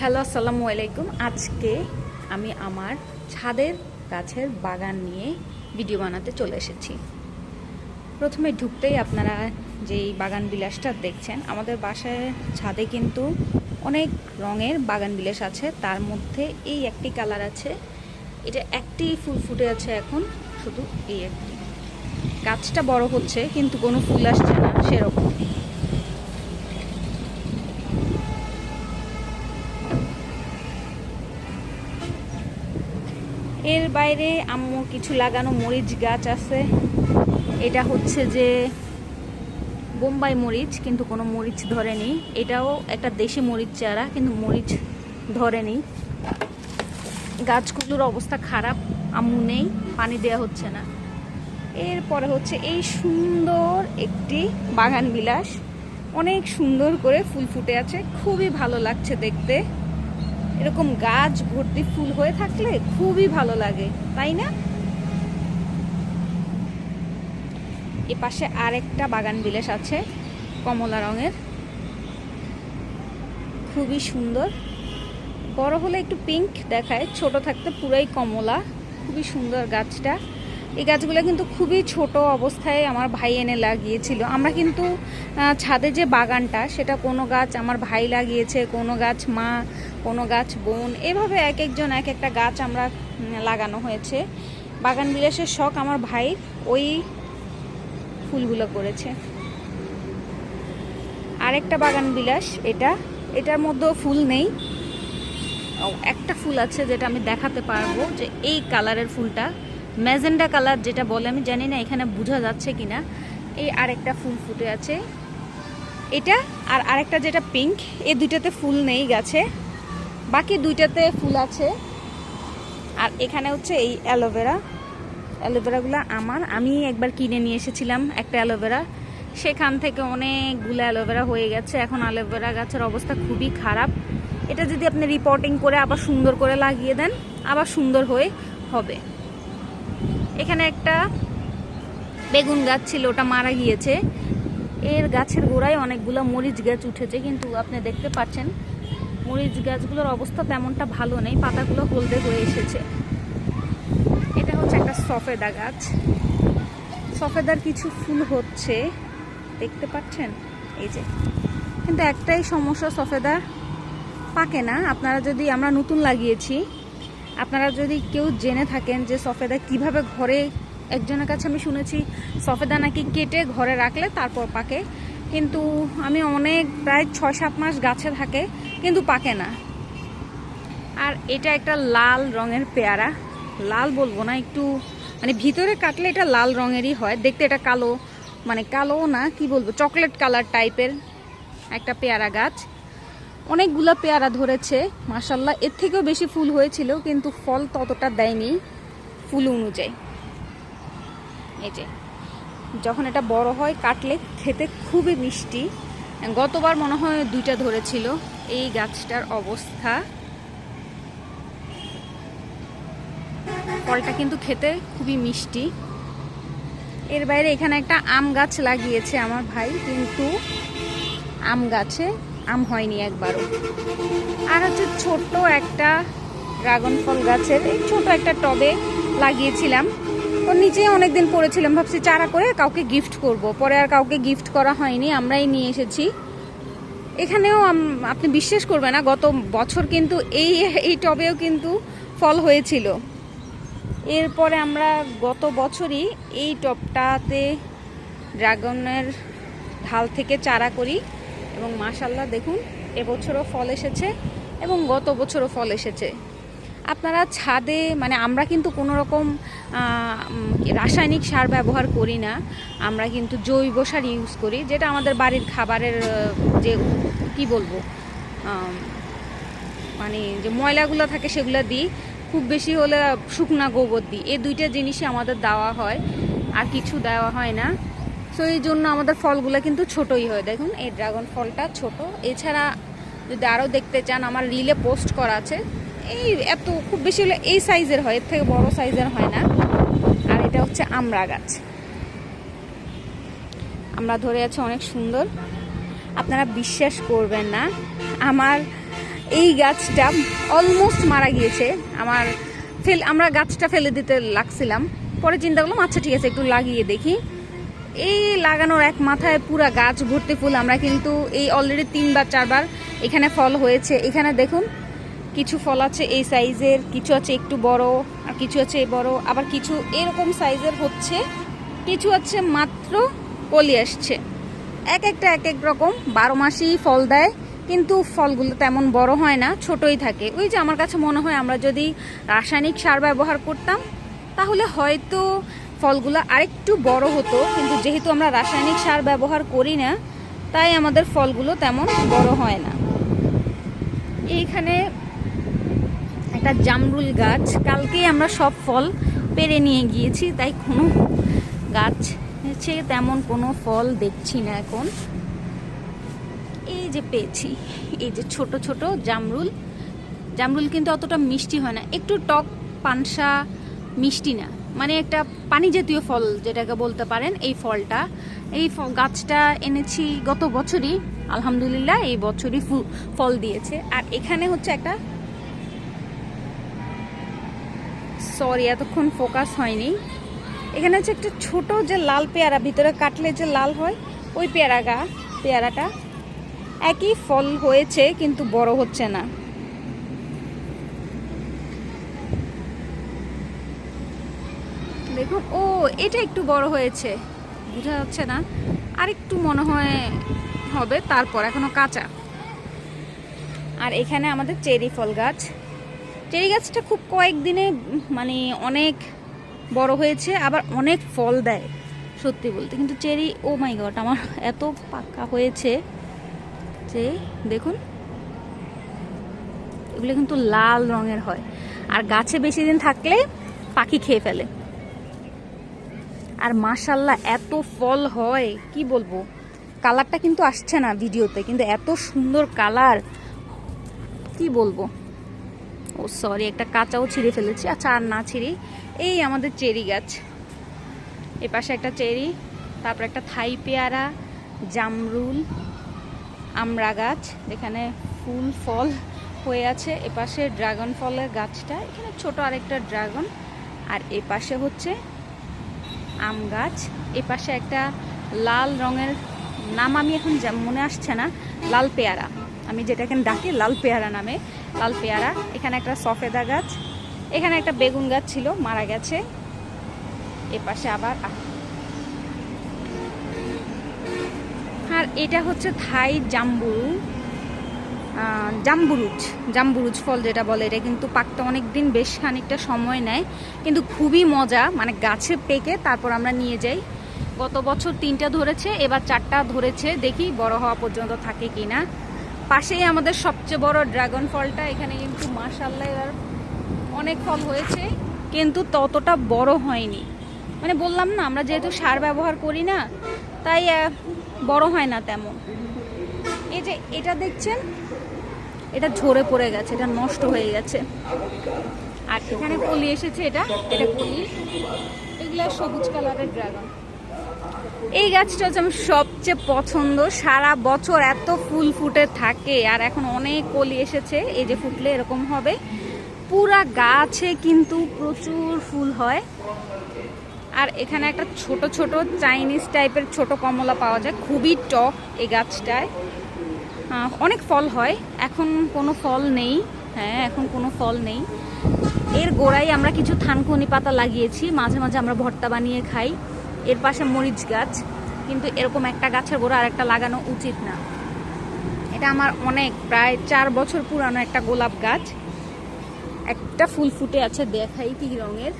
Hello, আসসালামু আলাইকুম। আজকে আমি আমার ছাদের গাছের বাগান নিয়ে ভিডিও বানাতে চলে এসেছি। প্রথমে ঢুকতেই আপনারা যেই বাগান বিলাসটা দেখছেন, আমাদের বাসায় ছাদে কিন্তু অনেক রঙের বাগান বিলাস আছে। তার মধ্যে এই একটি কালার আছে। এটা একটি ফুল ফুটে আছে এখন, শুধু এই একটি। গাছটা বড় হচ্ছে, কিন্তু কোনো ফুল আসছে না সেরকম এর বাইরে আম্মুর কিছু লাগানো মরিচ গাছ আছে। এটা হচ্ছে যে বোম্বাই মরিচ, কিন্তু কোনো মরিচ ধরেনি। এটাও একটা দেশি মরিচ চারা, কিন্তু মরিচ ধরেনি। গাছগুলোর অবস্থা খারাপ, আম্মু নেই, পানি দেওয়া হচ্ছে না। এরপরে হচ্ছে এই সুন্দর একটি বাগান বিলাস। অনেক সুন্দর করে ফুল ফুটে আছে, খুবই ভালো লাগছে দেখতে। এরকম গাছ, ভর্তি ফুল হয়ে থাকলে খুবই ভালো লাগে, তাই না? এ পাশে আরেকটা বাগান বিলাস আছে, কমলা রঙের। খুবই সুন্দর। বড় হলে একটু পিঙ্ক দেখায়, ছোট থাকতে পুরাই কমলা। খুবই সুন্দর গাছটা। এই গাছগুলো কিন্তু খুবই ছোট অবস্থায় আমার ভাই এনে লাগিয়েছিল। আমরা কিন্তু ছাদে যে বাগানটা, সেটা কোনো গাছ আমার ভাই লাগিয়েছে, কোনো গাছ মা কোনো গাছ, বোন, এভাবে এক একজন এক একটা গাছ আমরা লাগানো হয়েছে। বাগান বিলাসের শখ আমার ভাই ওই ফুলগুলো করেছে। আরেকটা বাগান বিলাস, এটা, এটার মধ্যেও ফুল নেই। একটা ফুল আছে যেটা আমি দেখাতে পারব যে এই কালারের ফুলটা, ম্যাজেন্ডা কালার যেটা বলে, আমি জানি না এখানে বোঝা যাচ্ছে কিনা। এই আরেকটা ফুল ফুটে আছে। এটা আর আরেকটা যেটা পিঙ্ক এই দুইটাতে ফুল নেই গাছে। বাকি দুইটাতে ফুল আছে। আর এখানে হচ্ছে এই অ্যালোভেরা অ্যালোভেরাগুলো আমার। আমি একবার কিনে নিয়ে এসেছিলাম একটা অ্যালোভেরা সেখান থেকে অনেকগুলো অ্যালোভেরা হয়ে গেছে। এখন অ্যালোভেরা গাছের অবস্থা খুবই খারাপ। এটা যদি আপনি রিপোর্টিং করে আবার সুন্দর করে লাগিয়ে দেন, আবার সুন্দর হয়ে হবে। এখানে একটা বেগুন গাছ ছিল, ওটা মারা গিয়েছে। এর গাছের গোড়ায় অনেকগুলো মরিচ গাছ উঠেছে, কিন্তু আপনি দেখতে পাচ্ছেন মরিচ গাছগুলোর অবস্থা তেমনটা ভালো নেই, পাতাগুলো হলদে হয়ে এসেছে। এটা হচ্ছে একটা সফেদা গাছ। সফেদার কিছু ফুল হচ্ছে, দেখতে পাচ্ছেন? এই যে। কিন্তু একটাই সমস্যা, সফেদা পাকে না। আপনারা যদি, আমরা নতুন লাগিয়েছি, আপনারা যদি কেউ জেনে থাকেন যে সফেদা কীভাবে ঘরে, একজনের কাছে আমি শুনেছি, সফেদা নাকি কেটে ঘরে রাখলে তারপর পাকে। কিন্তু আমি অনেক, প্রায় ছয় সাত মাস গাছে থাকে কিন্তু পাকে না। আর এটা একটা লাল রঙের পেয়ারা। লাল বলব না, একটু মানে ভিতরে কাটলে এটা লাল রঙেরই হয়। দেখতে এটা কালো মানে কালো না, কি বলব, চকলেট কালার টাইপের একটা পেয়ারা গাছ। অনেকগুলো পেয়ারা ধরেছে মাসাল্লাহ এর থেকেও বেশি ফুল হয়েছিল, কিন্তু ফল ততটা দেয়নি ফুল অনুযায়ী। এই যে, যখন এটা বড় হয়, কাটলে খেতে খুবই মিষ্টি। গতবার মনে হয় দুইটা ধরেছিল। এই গাছটার অবস্থা। ফলটা কিন্তু খেতে খুবই মিষ্টি। এর বাইরে এখানে একটা আম গাছ লাগিয়েছে আমার ভাই, কিন্তু আম গাছে আম হয়নি একবারও। আর হচ্ছে ছোট্ট একটা ড্রাগন ফল গাছের, এই ছোট একটা টবে লাগিয়েছিলাম। ওর নিচেই অনেকদিন পড়েছিলাম, ভাবছি চারা করে কাউকে গিফট করব। পরে আর কাউকে গিফট করা হয়নি, আমরাই নিয়ে এসেছি। এখানেও আপনি বিশ্বাস করবেন না, গত বছর কিন্তু এই এই টবেও কিন্তু ফল হয়েছিল। এরপরে আমরা গত বছরই এই টবটাতে ড্রাগনের ঢাল থেকে চারা করি এবং মাশাল্লাহ দেখুন, এবছরও ফল এসেছে এবং গত বছরও ফল এসেছে। আপনারা ছাদে মানে আমরা কিন্তু কোনো রকম রাসায়নিক সার ব্যবহার করি না। আমরা কিন্তু জৈব সার ইউজ করি, যেটা আমাদের বাড়ির খাবারের যে, কি বলব মানে যে ময়লাগুলো থাকে সেগুলো দিই। খুব বেশি হলে শুকনা গোবর দিই। এই দুইটা জিনিসই আমাদের দেওয়া হয়, আর কিছু দেওয়া হয় না। সো এই জন্য আমাদের ফলগুলো কিন্তু ছোটই হয়। দেখুন, এই ড্রাগন ফলটা ছোট। এছাড়া যদি আরও দেখতে চান, আমার রিলে পোস্ট করা আছে। এই এত খুব বেশি হলে এই সাইজের হয়, এর থেকে বড় সাইজের হয় না। আর এটা হচ্ছে আমড়া গাছ। আমরা ধরে আছে অনেক সুন্দর। আপনারা বিশ্বাস করবেন না, আমার এই গাছটা অলমোস্ট মারা গিয়েছে। আমার ফেল, আমরা গাছটা ফেলে দিতে লাগছিলাম। পরে চিন্তা করলাম আচ্ছা ঠিক আছে, একটু লাগিয়ে দেখি। এই লাগানোর এক মাথায় পুরা গাছ ভর্তি ফুল। আমরা কিন্তু এই অলরেডি তিনবার, চারবার এখানে ফল হয়েছে। এখানে দেখুন কিছু ফল আছে, এই সাইজের, কিছু আছে একটু বড়, আর কিছু আছে এই বড়, আবার কিছু এরকম সাইজের হচ্ছে, কিছু আছে মাত্র কলি আসছে। এক একটা এক এক রকম, বারো মাসেই ফল দেয়, কিন্তু ফলগুলো তেমন বড় হয় না, ছোটই থাকে। ওই যে আমার কাছে মনে হয়, আমরা যদি রাসায়নিক সার ব্যবহার করতাম, তাহলে হয়তো ফলগুলো আরেকটু বড় হতো, কিন্তু যেহেতু আমরা রাসায়নিক সার ব্যবহার করি না, তাই আমাদের ফলগুলো তেমন বড় হয় না। এইখানে একটা জামরুল গাছ। কালকেই আমরা সব ফল পেরে নিয়ে গিয়েছি, তাই কোনো গাছ হচ্ছে তেমন কোনো ফল দেখছি না এখন। এই যে পেয়েছি, এই যে ছোট ছোট জামরুল। জামরুল কিন্তু অতটা মিষ্টি হয় না, একটু টক পানসা মিষ্টি না। মানে একটা পানি জাতীয় ফল যেটাকে বলতে পারেন এই ফলটা। এই গাছটা এনেছি গত বছরই, আলহামদুলিল্লাহ এই বছরই ফল দিয়েছে। আর এখানে হচ্ছে একটা সরি, এতক্ষণ ফোকাস হয়নি। এখানে হচ্ছে একটা ছোট যে লাল পেয়ারা, ভিতরে কাটলে যে লাল হয়, ওই পেয়ারা গা, পেয়ারাটা। একই ফল হয়েছে, কিন্তু বড় হচ্ছে না। দেখুন, ও, এটা একটু বড় হয়েছে। বোঝা যাচ্ছে না। আর একটু মনে হয় হবে, তারপর এখনও কাঁচা। আর এখানে আমাদের চেরি ফল গাছ। চেরি গাছটা খুব কয়েকদিনে মানে অনেক বড় হয়েছে, আবার অনেক ফল দেয়, সত্যি বলতে। কিন্তু চেরি, ও মাই গড, আমার এত পাকা হয়েছে যে, দেখুন। এগুলো কিন্তু লাল রঙের হয়। আর গাছে বেশি দিন থাকলে পাখি খেয়ে ফেলে। আর মাশাল্লাহ এত ফল হয়, কি বলব? কালারটা কিন্তু আসছে না ভিডিওতে, কিন্তু এত সুন্দর কালার, কি বলব? ও সরি একটা কাঁচাও ছিঁড়ে ফেলেছি। আচ্ছা আর না ছিঁড়ি। এই আমাদের চেরি গাছ। এ পাশে একটা চেরি, তারপর একটা থাই পেয়ারা, জামরুল, আমড়া গাছ এখানে ফুল, ফল হয়ে আছে। এপাশে ড্রাগন ফলের গাছটা, এখানে ছোট আরেকটা ড্রাগন। আর এ পাশে হচ্ছে আম গাছ। এ পাশে একটা লাল রঙের, নাম আমি এখন মনে আসছে না, লাল পেয়ারা। আমি যেটাকে ডাকি, লাল পেয়ারা নামে, লাল পেয়ারা। এখানে একটা সফেদা গাছ, এখানে একটা বেগুন গাছ ছিল, মারা গেছে। এ পাশে আবার আর এটা হচ্ছে থাই জাম্বুরু জাম্বুরুজ জাম্বুরুজ ফল যেটা বলে, এটা কিন্তু পাকতে অনেক দিন বেশ খানিকটা সময় নেয়, কিন্তু খুবই মজা মানে গাছে পেকে, তারপর আমরা নিয়ে যাই। গত বছর তিনটা ধরেছে, এবার চারটা ধরেছে, দেখি বড় হওয়া পর্যন্ত থাকে কি না পাশেই আমাদের সবচেয়ে বড় ড্রাগন ফলটা, এখানে কিন্তু মার্শাল্লাহ এবার অনেক ফল হয়েছে, কিন্তু ততটা বড় হয়নি। মানে বললাম না, আমরা যেহেতু সার ব্যবহার করি না, তাই বড় হয় না তেমন। এই যে এটা দেখছেন? এটা ঝরে পড়ে গেছে, এটা নষ্ট হয়ে গেছে। আর এখানে কলি এসেছে এটা এটা কলি এগুলো সবুজ কালারের ড্রাগন। এই গাছটা হচ্ছে আমার সবচেয়ে পছন্দ। সারা বছর এত ফুল ফুটে থাকে আর এখন অনেক কলি এসেছে, এই যে ফুটলে এরকম হবে। পুরা গাছে কিন্তু প্রচুর ফুল হয়। আর এখানে একটা ছোট ছোট চাইনিজ টাইপের ছোট কমলা পাওয়া যায়, খুবই টক এই গাছটায়। অনেক ফল হয়, এখন কোনো ফল নেই হ্যাঁ এখন কোনো ফল নেই। এর গোড়ায় আমরা কিছু থানকুনি পাতা লাগিয়েছি, মাঝে মাঝে আমরা ভর্তা বানিয়ে খাই। এর পাশে মরিচ গাছ, কিন্তু এরকম একটা গাছের গোড়া আর একটা লাগানো উচিত না। এটা আমার অনেক, প্রায় চার বছর পুরানো একটা গোলাপ গাছ। একটা ফুল ফুটে আছে দেখাই কি রঙের।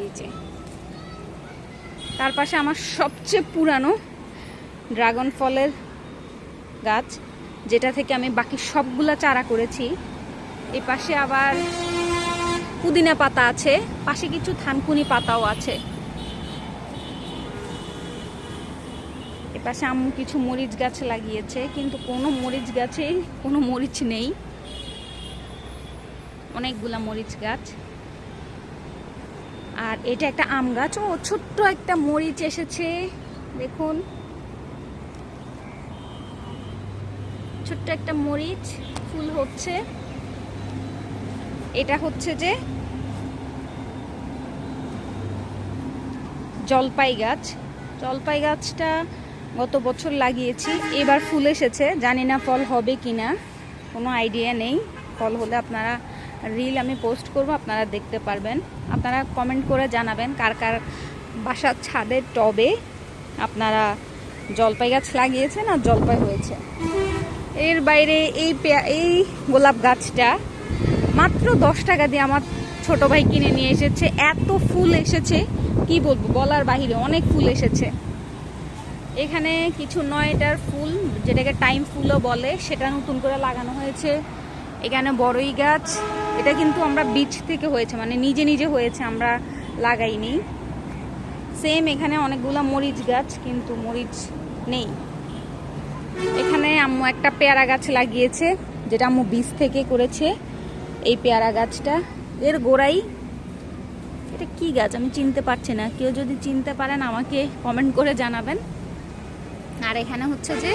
এই যে। তার পাশে আমার সবচেয়ে পুরানো ড্রাগন ফলের গাছ, যেটা থেকে আমি বাকি সবগুলা চারা করেছি। এই পাশে আবার পুদিনা পাতা আছে, পাশে কিছু থানকুনি পাতাও আছে। পাশে আম্মু কিছু মরিচ গাছ লাগিয়েছে, কিন্তু কোনো মরিচ গাছে কোনো মরিচ নেই। অনেকগুলা মরিচ গাছ। আর এটা একটা আম গাছ। ও, ছোট্ট একটা মরিচ এসেছে। দেখুন। ছোট্ট একটা মরিচ, ফুল হচ্ছে। এটা হচ্ছে যে জলপাই গাছ। জলপাই গাছটা গত বছর লাগিয়েছি, এবার ফুল এসেছে, জানি না ফল হবে কি না কোনো আইডিয়া নেই, ফল হলে আপনারা রিল আমি পোস্ট করব, আপনারা দেখতে পারবেন। আপনারা কমেন্ট করে জানাবেন কার কার বাসার ছাদের টবে আপনারা জলপাই গাছ লাগিয়েছেন আর জলপাই হয়েছে। এর বাইরে এই এই গোলাপ গাছটা মাত্র দশ টাকা দিয়ে আমার ছোট ভাই কিনে নিয়ে এসেছে। এত ফুল এসেছে, কি বলব, বলার বাহিরে অনেক ফুল এসেছে। এখানে কিছু নয়টার ফুল, যেটাকে টাইম ফুলও বলে, সেটা নতুন করে লাগানো হয়েছে। এখানে বড়ই গাছ। এটা কিন্তু আমরা বীজ থেকে হয়েছে মানে নিজে নিজে হয়েছে, আমরা লাগাইনি। সেম এখানে অনেকগুলো মরিচ গাছ, কিন্তু মরিচ নেই। এখানে আম্মু একটা পেয়ারা গাছ লাগিয়েছে, যেটা আম্মু বীজ থেকে করেছে। এই পেয়ারা গাছটা, এর গোড়াই, এটা কি গাছ? আমি চিনতে পারছি না। কেউ যদি চিনতে পারেন, আমাকে কমেন্ট করে জানাবেন। আর এখানে হচ্ছে যে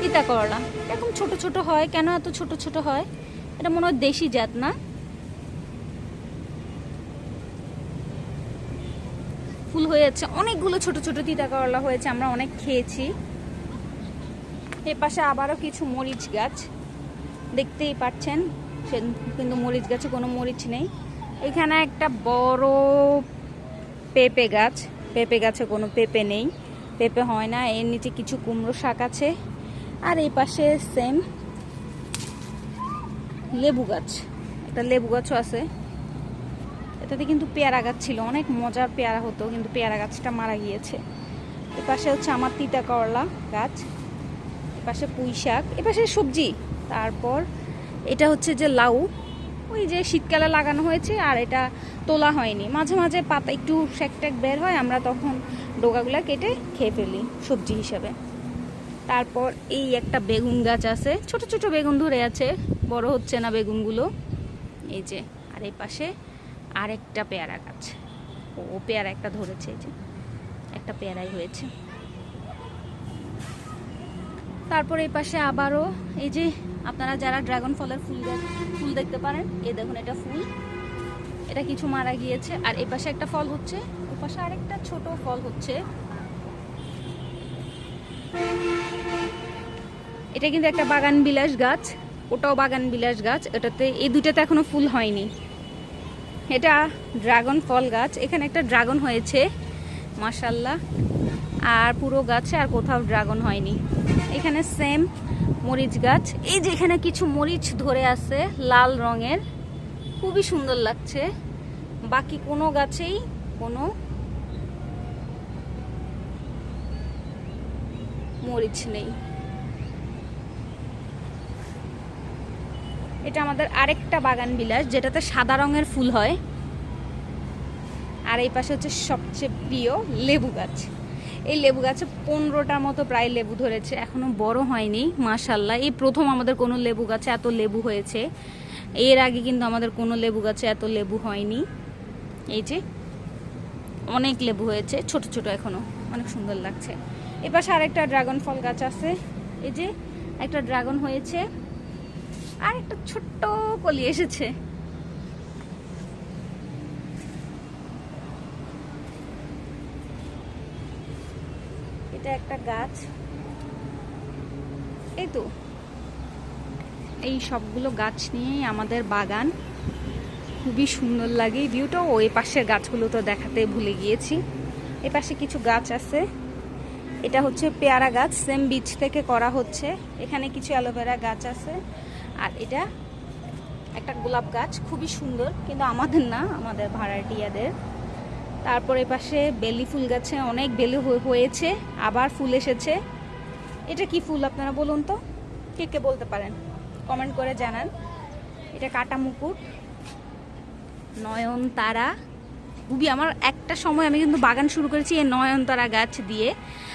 তিতা করলা। এরকম ছোট ছোট হয়, কেন এত ছোট ছোট হয়? এটা মনে হয় দেশি জাত না? ফুল হয়ে যাচ্ছে অনেকগুলো ছোট ছোট তিতা করলা হয়েছে, আমরা অনেক খেয়েছি। এ পাশে আবারও কিছু মরিচ গাছ। দেখতেই পাচ্ছেন, সে- কিন্তু মরিচ গাছে কোনো মরিচ নেই। এখানে একটা বড় পেঁপে গাছ, পেঁপে গাছে কোনো পেঁপে নেই। পেঁপে হয় না, এর নিচে কিছু কুমড়ো শাক আছে, আর এই পাশে সেম লেবু গাছ, একটা লেবু গাছও আছে। এটাতে কিন্তু পেয়ারা গাছ ছিল, অনেক মজার পেয়ারা হতো, কিন্তু পেয়ারা গাছটা মারা গিয়েছে। এ পাশে হচ্ছে আমার তিতা করলা গাছ এপাশে পুঁই শাক এপাশে সবজি, তারপর এটা হচ্ছে যে লাউ ওই যে শীতকালে লাগানো হয়েছে আর এটা তোলা হয়নি। মাঝে মাঝে পাতা একটু শেক টেক বের হয়, আমরা তখন ডোকাগুলো কেটে খেয়ে ফেলি সবজি হিসাবে। তারপর এই একটা বেগুন গাছ আছে, ছোট ছোট বেগুন ধরে আছে, বড় হচ্ছে না বেগুনগুলো। এই যে, আর এই পাশে আরেকটা পেয়ারা গাছ। ও পেয়ারা একটা ধরেছে, এই যে, একটা পেয়ারাই হয়েছে। তারপর এই পাশে আবারও এই যে আপনারা যারা ড্রাগন ফলের ফুল ফুল দেখতে পারেন এই দেখুন এটা ফুল। এটা কিছু মারা গিয়েছে। আর এই পাশে একটা ফল হচ্ছে, ওই পাশে আরেকটা ছোট ফল হচ্ছে। এটা কিন্তু একটা বাগান বিলাস গাছ, ওটাও বাগান বিলাস গাছ। এটাতে, এই দুটাতে এখনও ফুল হয়নি। এটা ড্রাগন ফল গাছ। এখানে একটা ড্রাগন হয়েছে, মাশাল্লাহ। আর পুরো গাছে আর কোথাও ড্রাগন হয়নি। এখানে সেম মরিচ গাছ। এই যে এখানে কিছু মরিচ ধরে আছে লাল রঙের। খুবই সুন্দর লাগছে। বাকি কোনো গাছেই কোনো মরিচ নেই। এটা আমাদের আরেকটা বাগান বিলাস, যেটাতে সাদা রঙের ফুল হয়। আর এই পাশে হচ্ছে সবচেয়ে প্রিয় লেবু গাছ। এই লেবু গাছে পনেরোটার মতো প্রায় লেবু ধরেছে, এখনও বড় হয়নি, মাশাল্লাহ। এই প্রথম আমাদের কোনো লেবু গাছে এত লেবু হয়েছে। এর আগে কিন্তু আমাদের কোনো লেবু গাছে এত লেবু হয়নি। এই যে, অনেক লেবু হয়েছে, ছোট ছোট এখনও, অনেক সুন্দর লাগছে। এপাশে আরেকটা ড্রাগন ফল গাছ আছে, এই যে, একটা ড্রাগন হয়েছে আর একটা ছোট্ট কলি এসেছে। এটা একটা গাছ। এই তো। এই সবগুলো গাছ নিয়েই আমাদের বাগান। খুবই সুন্দর লাগে। ভিউটা ওই পাশের গাছগুলো তো দেখাতে ভুলে গিয়েছি। এ পাশে কিছু গাছ আছে। এটা হচ্ছে পেয়ারা গাছ। সেম বীজ থেকে করা হচ্ছে। এখানে কিছু অ্যালোভেরা গাছ আছে। আর এটা একটা গোলাপ গাছ। খুবই সুন্দর। কিন্তু আমাদের না, আমাদের ভাড়াটিয়াদের। তারপর পাশে বেলি ফুল গাছে অনেক বেলি হয়ে- হয়েছে, আবার ফুল এসেছে। এটা কি ফুল আপনারা বলুন তো? কে কে বলতে পারেন? কমেন্ট করে জানান। এটা কাটা মুকুট, নয়নতারা। খুবই আমার একটা সময় আমি কিন্তু বাগান শুরু করেছি এই নয়নতারা গাছ দিয়ে।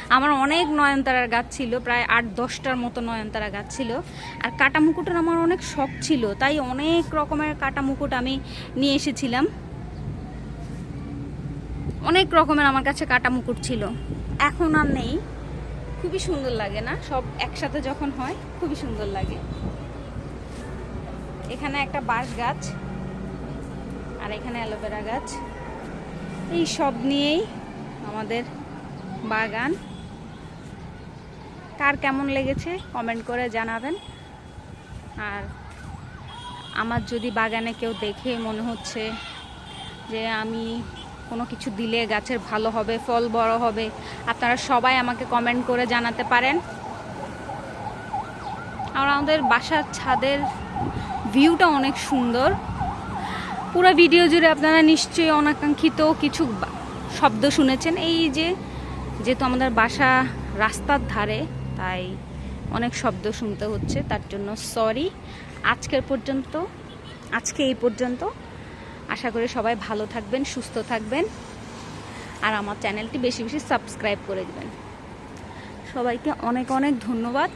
আমার অনেক নয়নতারার গাছ ছিল, প্রায় আট দশটার মতো নয়নতারা গাছ ছিল। আর কাটা মুকুটের আমার অনেক শখ ছিল, তাই অনেক রকমের কাটা মুকুট আমি নিয়ে এসেছিলাম। অনেক রকমের আমার কাছে কাটা মুকুট ছিল। এখন আর নেই। খুবই সুন্দর লাগে না? সব একসাথে যখন হয়, খুবই সুন্দর লাগে। এখানে একটা বাঁশ গাছ আর এখানে অ্যালোভেরা গাছ। এই সব নিয়েই আমাদের বাগান। কার কেমন লেগেছে কমেন্ট করে জানাবেন। আর আমার যদি বাগানে কেউ দেখে মনে হচ্ছে যে আমি কোনো কিছু দিলে গাছের ভালো হবে, ফল বড় হবে, আপনারা সবাই আমাকে কমেন্ট করে জানাতে পারেন। আর আমাদের বাসার ছাদের ভিউটা অনেক সুন্দর। পুরো ভিডিও জুড়ে আপনারা নিশ্চয়ই অনাকাঙ্ক্ষিত কিছু শব্দ শুনেছেন। এই যে, যেহেতু আমাদের বাসা রাস্তার ধারে, তাই অনেক শব্দ শুনতে হচ্ছে, তার জন্য সরি আজকের পর্যন্ত, আজকে এই পর্যন্ত। আশা করি সবাই ভালো থাকবেন, সুস্থ থাকবেন। আর আমার চ্যানেলটি বেশি বেশি সাবস্ক্রাইব করে দেবেন। সবাইকে অনেক অনেক ধন্যবাদ।